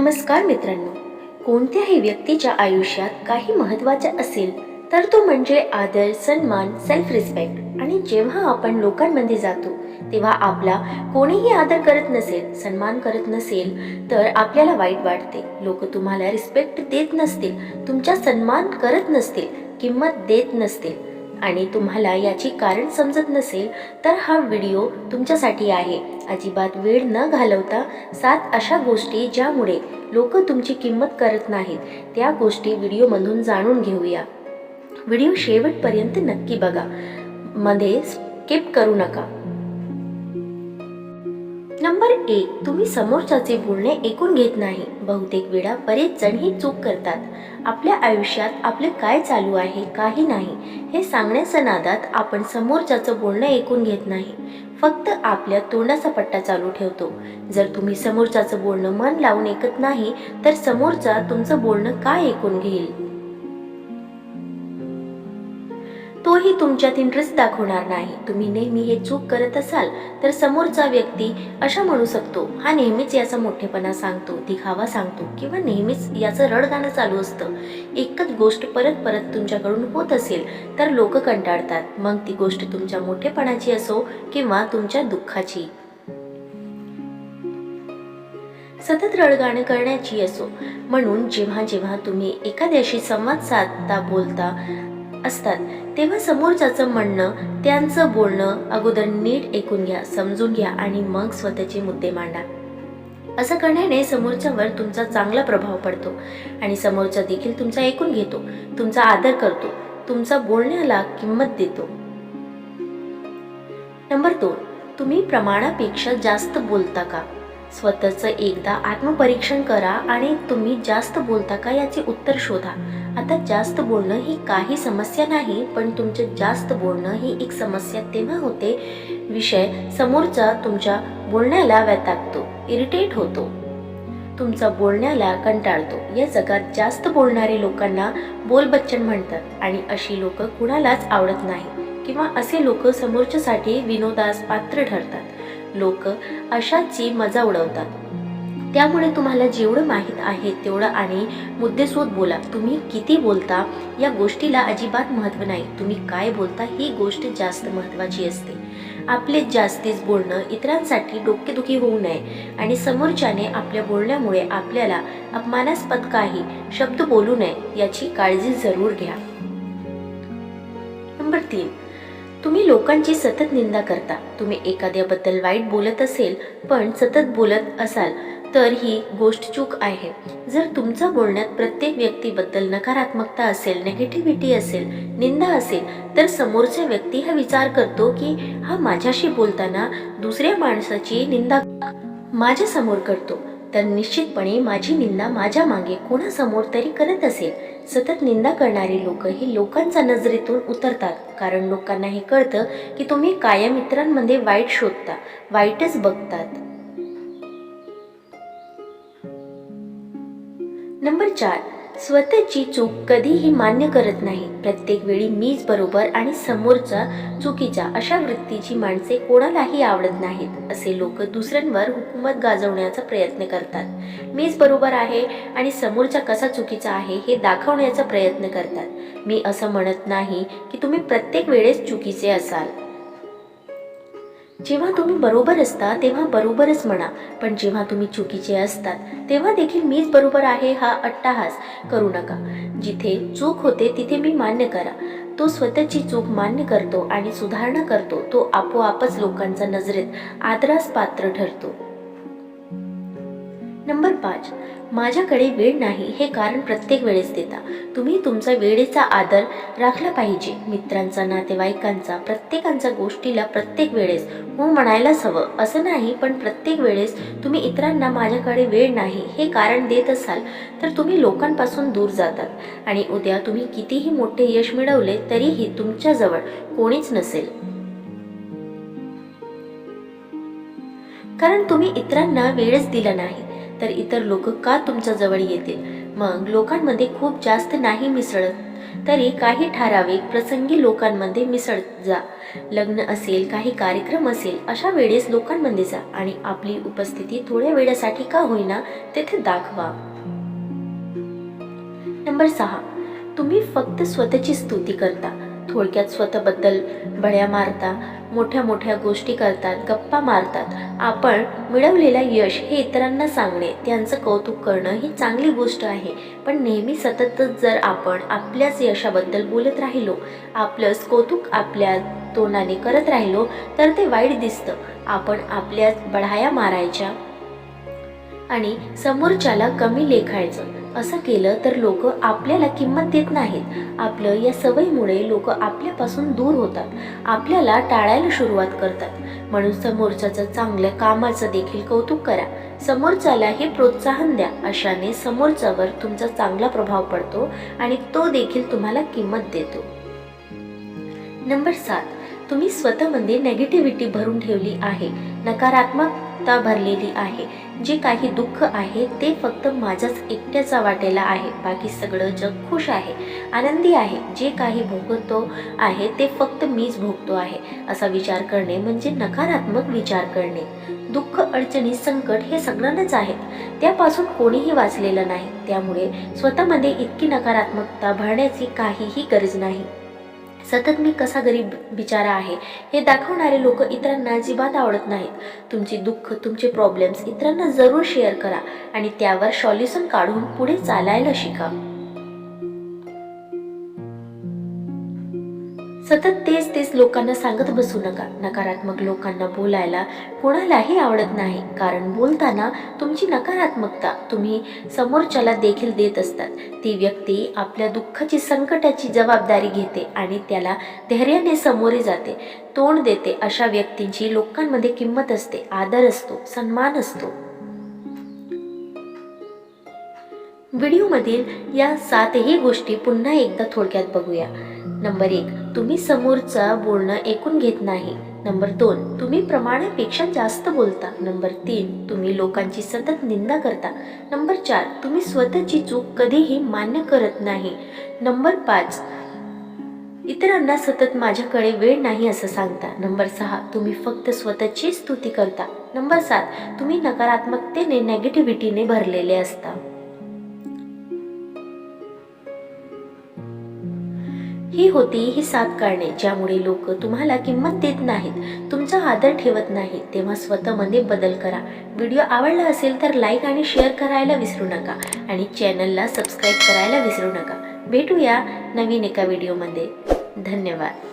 नमस्कार मित्रांनो. कोणत्याही व्यक्तीच्या आयुष्यात काही महत्त्वाचं असेल तर तो म्हणजे आदर सन्मान सेल्फ रिस्पेक्ट आणि जेव्हा आपण लोकांमध्ये जातो तेव्हा आपला कोणीही आदर करत नसेल सन्मान करत नसेल तर आपल्याला वाईट वाटते. लोक तुम्हाला रिस्पेक्ट देत नसतील तुमचा सन्मान करत नसतील किंमत देत नसतील. आणि तुम्हाला याची कारण समजत नसेल तर हा व्हिडिओ तुमच्यासाठी आहे. अजिबात वेळ न घालवता सात अशा गोष्टी ज्यामुळे लोक तुमची किंमत करत नाहीत त्या गोष्टी व्हिडिओमधून जाणून घेऊया. व्हिडिओ शेवटपर्यंत नक्की बघा. मध्ये स्किप करू नका. नंबर एक तुम्ही समोरच्याचे बोलणे ऐकून घेत नाही. बहुतेक वेळा बरेच जण ही चूक करतात. आपल्या आयुष्यात आपले काय चालू आहे काही नाही हे सांगण्याच्या नादात आपण समोरच्याचं बोलणं ऐकून घेत नाही. फक्त आपल्या तोंडाचा पट्टा चालू ठेवतो. जर तुम्ही समोरच्याचं बोलणं मन लावून ऐकत नाही तर समोरचा तुमचं बोलणं काय ऐकून घेईल? तोही तुमच्यात इंटरेस्ट दाखवणार नाही. तुम्ही नेहमी हे चूक करत असाल तर समोरचा व्यक्ती अशा म्हणू शकतो हा नेहमीच याचा मोठेपणा सांगतो दिखावा सांगतो किंवा नेहमीच याचं रडगाणं चालू असतं. एकच गोष्ट परत परत तुमच्याकडून होत असेल तर लोक कंटाळतात. मग ती गोष्ट तुमच्या मोठेपणाची असो किंवा तुमच्या दुःखाची. सतत रडगाणं करण्याची असो. म्हणून जेव्हा जेव्हा तुम्ही एखाद्याशी संवाद साधता बोलता असतात. तेव्हा समोरच्याचं म्हणणं त्यांचं बोलणं अगोदर नीट ऐकून घ्या समजून घ्या आणि मग स्वतःचे मुद्दे मांडा. असं करण्याने समोरच्यावर तुमचा चांगला प्रभाव पडतो आणि समोरचा देखील तुमचा ऐकून घेतो तुमचा आदर करतो तुमचा बोलण्याला किंमत देतो. नंबर दोन तुम्ही प्रमाणापेक्षा जास्त बोलता का? स्वतःचं एकदा आत्मपरीक्षण करा आणि तुम्ही जास्त बोलता का याचे उत्तर शोधा. आता जास्त बोलणं ही काही समस्या नाही पण तुमचं जास्त बोलणं ही एक समस्या तेव्हा होते विषय समोरचा तुमच्या बोलण्याला वैतागतो इरिटेट होतो. तुमचा बोलण्याला कंटाळतो. या जगात जास्त बोलणारे लोकांना बोलबच्चन म्हणतात आणि अशी लोक कुणालाच आवडत नाही किंवा असे लोक समोरच्यासाठी विनोदास पात्र ठरतात. लोक अशाची मजा उडवतात. त्यामुळे तुम्हाला जेवढं माहीत आहे तेवढं आणि मुद्देसूद बोला. तुम्ही किती बोलता या गोष्टीला अजिबात महत्त्व नाही. तुम्ही काय बोलता ही गोष्ट जास्त महत्त्वाची असते. आपले जास्तीच बोलणं इतरांसाठी डोकेदुखी होऊ नये आणि समोरच्याने आपल्या बोलण्यामुळे आपल्याला अपमानास्पद काही शब्द बोलू नये याची काळजी जरूर घ्या. नंबर तीन. तुम्ही लोकांची सतत निंदा करता. तुम्ही एखाद्याबद्दल वाईट बोलत असेल पण सतत बोलत असाल तर ही गोष्ट चूक आहे. जर तुमचा बोलण्यात प्रत्येक व्यक्तीबद्दल नकारात्मकता असेल नेगेटिव्हिटी असेल निंदा असेल तर समोरचा व्यक्ती हा विचार करतो की हा माझ्याशी बोलताना दुसऱ्या माणसाची निंदा माझ्यासमोर करतो. तर निश्चितपणे माझी निंदा माझ्या मागे कोणासमोर तरी करत असेल. सतत निंदा करणारी लोक ही लोकांच्या नजरेतून उतरतात. कारण लोकांना हे कळतं की तुम्ही कायम इतरांमध्ये वाईट शोधता वाईटच बघतात. चार स्वतःची चूक कधीही मान्य करत नाही. प्रत्येक वेळी मीच बरोबर आणि समोरचा चुकीचा अशा वृत्तीची माणसे कोणालाही आवडत नाहीत असे लोक दुसऱ्यांवर हुकूमत गाजवण्याचा प्रयत्न करतात. मीच बरोबर आहे आणि समोरचा कसा चुकीचा आहे हे दाखवण्याचा प्रयत्न करतात. मी असं म्हणत नाही की तुम्ही प्रत्येक वेळेस चुकीचे असाल. जेव्हा तुम्ही बरोबर असता तेव्हा बरोबरच म्हणा. पण जेव्हा तुम्ही चुकीचे असतात तेव्हा देखील मीच बरोबर आहे हा अट्टाहास करू नका. जिथे चूक होते तिथे मी मान्य करा. तो स्वतःची चूक मान्य करतो आणि सुधारणा करतो तो आपोआपच लोकांचा नजरेत आदरास पात्र ठरतो. नंबर पाच. माझ्याकडे वेळ नाही हे कारण प्रत्येक वेळेस देता. तुम्ही तुमचा वेळेचा आदर राखला पाहिजे. मित्रांचा नातेवाईकांचा प्रत्येकांचा गोष्टीला प्रत्येक वेळेस हो म्हणायलाच हवं. असं नाही पण प्रत्येक वेळेस तुम्ही इतरांना माझ्याकडे वेळ नाही हे कारण देत असाल तर तुम्ही लोकांपासून दूर जातात. आणि उद्या तुम्ही कितीही मोठे यश मिळवले तरीही तुमच्याजवळ कोणीच नसेल. कारण तुम्ही इतरांना वेळच दिला नाही. तर इतर लोक का तुमच्या जवळ येतील? मग लोकांमध्ये खूप जास्त नाही मिसळत. तरी काही ठराविक प्रसंगी लोकांमध्ये मिसळत जा. लग्न असेल काही कार्यक्रम असेल अशा वेळेस लोकांमध्ये जा आणि आपली उपस्थिती थोड्या वेळासाठी का होईना तेथे दाखवा. नंबर सहा. तुम्ही फक्त स्वतःची स्तुती करता. थोडक्यात स्वतःबद्दल बड्या मारता मोठ्या मोठ्या गोष्टी करतात गप्पा मारतात. आपण मिळवलेलं यश हे इतरांना सांगणे त्यांचं कौतुक करणं ही चांगली गोष्ट आहे. पण नेहमी सततच जर आपण आपल्याच यशाबद्दल बोलत राहिलो आपलंच कौतुक आपल्या तोंडाने करत राहिलो तर ते वाईट दिसतं. आपण आपल्याच बढाया मारायच्या आणि समोरच्याला कमी लेखायचं. असं केलं तर लोक आपल्याला किंमत देत नाहीत. आपलं या सवयीमुळे लोक आपल्यापासून दूर होतात. आपल्याला टाळायला सुरुवात करतात. म्हणून समोरच्याचं चांगल्या कामाचं देखील कौतुक करा. समोरच्याला हे प्रोत्साहन द्या. अशाने समोरच्यावर तुमचा चांगला प्रभाव पडतो आणि तो देखील तुम्हाला किंमत देतो. नंबर सात. तुम्ही स्वतःमध्ये नेगेटिव्हिटी भरून ठेवली आहे नकारात्मकता भरलेली आहे. जे काही दुःख आहे ते फक्त माझ्याच एकट्याचा वाटेला आहे. बाकी सगळं जग खुश आहे आनंदी आहे. जे काही भोगतो आहे ते फक्त मीच भोगतो आहे असा विचार करणे म्हणजे नकारात्मक विचार करणे. दुःख अडचणी संकट हे सगळ्यांनाच आहेत. त्यापासून कोणीही वाचलेलं नाही. त्यामुळे स्वतःमध्ये इतकी नकारात्मकता भरण्याची काहीही गरज नाही. सतत मी कसा गरीब बिचारा आहे हे दाखवणारे लोक इतरांना अजिबात आवडत नाहीत. तुमची दुःख तुमचे प्रॉब्लेम्स इतरांना जरूर शेअर करा आणि त्यावर सॉल्युशन काढून पुढे चालायला शिका. सतत तेच तेच लोकांना सांगत बसू नका. नकारात्मक लोकांना बोलायला कोणालाही आवडत नाही. कारण बोलताना तुमची नकारात्मकता तुम्ही समोरच्याला देखील देत असतात. ती व्यक्ती आपल्या दुःखाची संकटाची जबाबदारी घेते आणि त्याला धैर्याने समोरे जाते. तोंड देते अशा व्यक्तींची लोकांमध्ये किंमत असते आदर असतो सन्मान असतो. व्हिडिओमधील या सातही गोष्टी पुन्हा एकदा थोडक्यात बघूया. नंबर एक तुम्ही समोरचा बोलणं ऐकून घेत नाही. नंबर दोन तुम्ही प्रमाणापेक्षा जास्त बोलता. नंबर तीन तुम्ही लोकांची सतत निंदा करता. नंबर चार तुम्ही स्वतःची चूक कधीही मान्य करत नाही. नंबर पाच इतरांना सतत माझ्याकडे वेळ नाही असं सांगता. नंबर सहा तुम्ही फक्त स्वतःची स्तुती करता. नंबर सात तुम्ही नकारात्मकतेने नेगेटिव्हिटीने भरलेले असता. ही होती ही सात कारणे ज्यामुळे लोक तुम्हाला किंमत देत नाहीत. तुमचा आदर ठेवत नाहीत. तेव्हा स्वतःमध्ये बदल करा. व्हिडिओ आवडला असेल तर लाईक आणि शेअर करायला विसरू नका आणि चॅनलला सबस्क्राईब करायला विसरू नका. भेटूया नवीन एका व्हिडिओमध्ये. धन्यवाद.